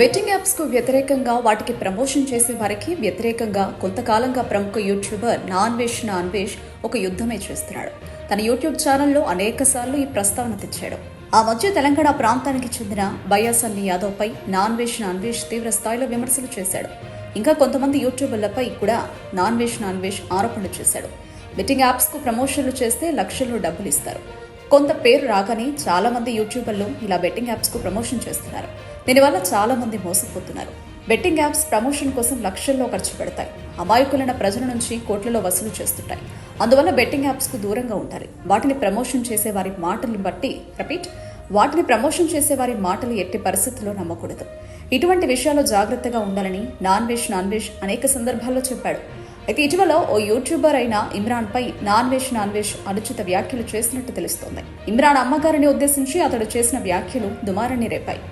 Betting యాప్స్కు వ్యతిరేకంగా వాటికి promotion చేసే వారికి వ్యతిరేకంగా కొంతకాలంగా ప్రముఖ యూట్యూబర్ నాన్వేష్ నాన్వేష్ ఒక యుద్ధమే చేస్తున్నాడు. తన యూట్యూబ్ ఛానల్లో అనేక సార్లు ఈ ప్రస్తావన తెచ్చాడు. ఆ మధ్య తెలంగాణ ప్రాంతానికి చెందిన బయాసన్ని యాదవ్పై నాన్వేష్ నాన్వేష్ తీవ్ర స్థాయిలో విమర్శలు చేశాడు. ఇంకా కొంతమంది యూట్యూబర్లపై కూడా నాన్వేష్ నాన్వేష్ ఆరోపణలు చేశాడు. బెట్టింగ్ యాప్స్కు ప్రమోషన్లు చేస్తే లక్షల్లో డబ్బులు ఇస్తారు. కొంత పేరు రాగానే చాలా మంది యూట్యూబర్లు ఇలా బెట్టింగ్ యాప్స్కు ప్రమోషన్ చేస్తున్నారు. దీనివల్ల చాలా మంది మోసపోతున్నారు. బెట్టింగ్ యాప్స్ ప్రమోషన్ కోసం లక్షల్లో ఖర్చు పెడతాయి. అమాయకులైన ప్రజల నుంచి కోట్లలో వసూలు చేస్తుంటాయి. అందువల్ల బెట్టింగ్ యాప్స్కు దూరంగా ఉండాలి. వాటిని ప్రమోషన్ చేసే వారి మాటలను బట్టి రిపీట్ వాటిని ప్రమోషన్ చేసే వారి మాటలు ఎట్టి పరిస్థితుల్లో నమ్మకూడదు. ఇటువంటి విషయాల్లో జాగ్రత్తగా ఉండాలని నాన్ వెజ్ నాన్ వెజ్ అనేక సందర్భాల్లో చెప్పాడు. అయితే ఇటీవల ఓ యూట్యూబర్ అయిన ఇమ్రాన్ పై నాన్ వెజ్ నాన్ వెజ్ అనుచిత వ్యాఖ్యలు చేసినట్టు తెలుస్తోంది. ఇమ్రాన్ అమ్మగారిని ఉద్దేశించి అతడు చేసిన వ్యాఖ్యలు దుమారాన్ని రేపాయి.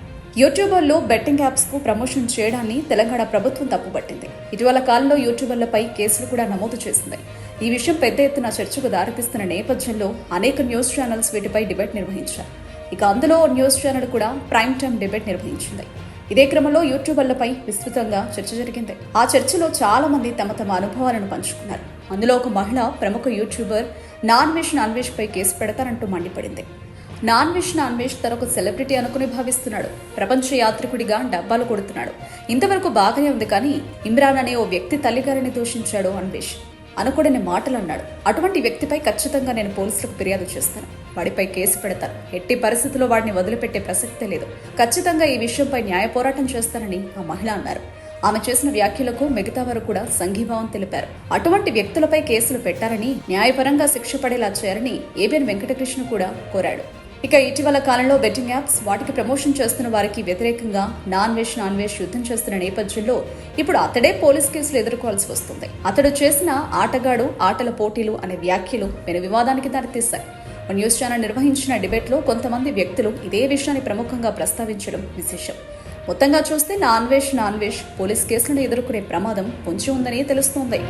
యూట్యూబర్లు బెట్టింగ్ యాప్స్కు ప్రమోషన్ చేయడాన్ని తెలంగాణ ప్రభుత్వం తప్పుపట్టింది. ఇటీవల కాలంలో యూట్యూబర్లపై కేసులు కూడా నమోదు చేసింది. ఈ విషయం పెద్ద ఎత్తున చర్చకు దారితీస్తున్న నేపథ్యంలో అనేక న్యూస్ ఛానల్స్ వీటిపై డిబేట్ నిర్వహించారు. ఇక అందులో న్యూస్ ఛానల్ కూడా ప్రైమ్ టైం డిబేట్ నిర్వహించింది. ఇదే క్రమంలో యూట్యూబర్లపై విస్తృతంగా చర్చ జరిగింది. ఆ చర్చలో చాలా మంది తమ తమ అనుభవాలను పంచుకున్నారు. అందులో ఒక మహిళ ప్రముఖ YouTuber non veg non veg పై కేసు పెడతారంటూ మండిపడింది. నాన్ వెజ్ నాన్ వెజ్ తనొక సెలబ్రిటీ అనుకుని భావిస్తున్నాడు. ప్రపంచ యాత్రికుడిగా డబ్బాలు కొడుతున్నాడు. ఇంతవరకు బాగానే ఉంది కానీ ఇమ్రాన్ అనే ఓ వ్యక్తి తల్లిగారిని దూషించాడు అన్వేష్. అనకూడని మాటలు అన్నాడు అటువంటి వ్యక్తిపై ఖచ్చితంగా నేను పోలీసులకు ఫిర్యాదు చేస్తాను. వాడిపై కేసు పెడతాను. ఎట్టి పరిస్థితుల్లో వాడిని వదిలిపెట్టే ప్రసక్తే లేదు. ఖచ్చితంగా ఈ విషయంపై న్యాయ పోరాటం చేస్తానని ఆ మహిళ అన్నారు. ఆమె చేసిన వ్యాఖ్యలకు మిగతా వారు కూడా సంఘీభావం తెలిపారు. అటువంటి వ్యక్తులపై కేసులు పెట్టారని న్యాయపరంగా శిక్ష పడేలా చేయాలని ఏబిఎన్ వెంకటకృష్ణ కూడా కోరాడు. ఇక ఇటీవల కాలంలో బెట్టింగ్ యాప్స్ వాటికి ప్రమోషన్ చేస్తున్న వారికి వ్యతిరేకంగా నాన్ వెజ్ నాన్ వెజ్ యుద్ధం చేస్తున్న నేపథ్యంలో ఇప్పుడు అతడే పోలీస్ కేసులు ఎదుర్కోవాల్సి వస్తుంది. అతడు చేసిన ఆటగాడు ఆటల పోటీలు అనే వ్యాఖ్యలు పెను వివాదానికి దారితీశాయి. న్యూస్ ఛానల్ నిర్వహించిన డిబేట్లో కొంతమంది వ్యక్తులు ఇదే విషయాన్ని ప్రముఖంగా ప్రస్తావించడం విశేషం. మొత్తంగా చూస్తే non veg non veg police కేసులను ఎదుర్కొనే ప్రమాదం పొంచి ఉందని తెలుస్తోంది.